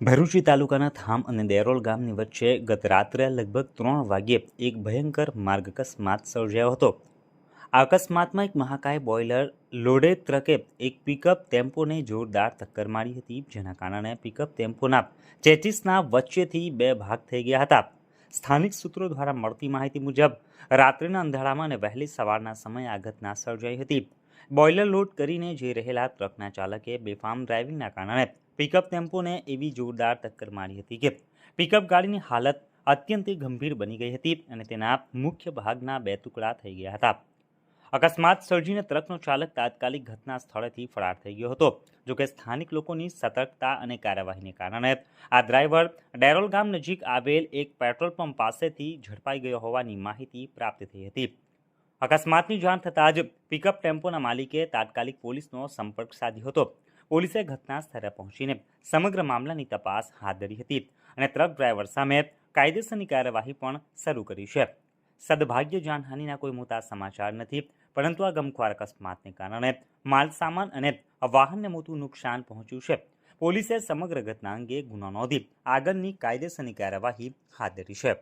ભરૂચી તાલુકાના થામ અને દેરોલ ગામની વચ્ચે ગત રાત્રે લગભગ ત્રણ વાગ્યે એક ભયંકર માર્ગ અકસ્માત સર્જાયો હતો. આ અકસ્માતમાં એક મહાકાય બોઇલર લોડે ટ્રકે એક પિકઅપ ટેમ્પોને જોરદાર ટક્કર મારી હતી, જેના કારણે પિકઅપ ટેમ્પોના ચેચિસના વચ્ચેથી બે ભાગ થઈ ગયા હતા. સ્થાનિક સૂત્રો દ્વારા મળતી માહિતી મુજબ, રાત્રિના અંધારામાં અને વહેલી સવારના સમયે આ ઘટના સર્જાઈ હતી. બોઇલર લોડ કરીને જઈ રહેલા ટ્રકના ચાલકે બેફામ ડ્રાઇવિંગના કારણે પિકઅપ ટેમ્પોને એવી જોરદાર ટક્કર મારી હતી કે, પિકઅપ ગાડીની હાલત અત્યંત ગંભીર બની ગઈ હતી અને તેના મુખ્ય ભાગના બે ટુકડા થઈ ગયા હતા. અકસ્માત સર્જીને ટ્રકનો ચાલક તાત્કાલિક ઘટના સ્થળેથી ફરાર થઈ ગયો હતો, જો કે સ્થાનિક લોકોની સતર્કતા અને કાર્યવાહીને કારણે. આ ડ્રાઈવર ડેરોલ ગામ નજીક આવેલ એક પેટ્રોલ પંપ પાસેથી ઝડપાઈ ગયો હોવાની માહિતી પ્રાપ્ત થઈ હતી. અકસ્માતની જાણ થતાં જ પિકઅપ ટેમ્પોના માલિકે તાત્કાલિક પોલીસનો સંપર્ક સાધ્યો હતો. પોલીસે ઘટના સ્થળે પહોંચીને સમગ્ર મામલાની તપાસ હાથ ધરી હતી અને ટ્રક ડ્રાઈવર સામે કાયદેસરની કાર્યવાહી પણ શરૂ કરી છે. સદભાગ્ય જાનહાનિના કોઈ મોટા સમાચાર નથી, પરંતુ આ ગમખ્વાર અકસ્માતને કારણે માલસામાન અને વાહનને મોટું નુકસાન પહોંચ્યું છે. પોલીસે સમગ્ર ઘટના અંગે ગુનો નોંધી આગળની કાયદેસરની કાર્યવાહી હાથ ધરી છે.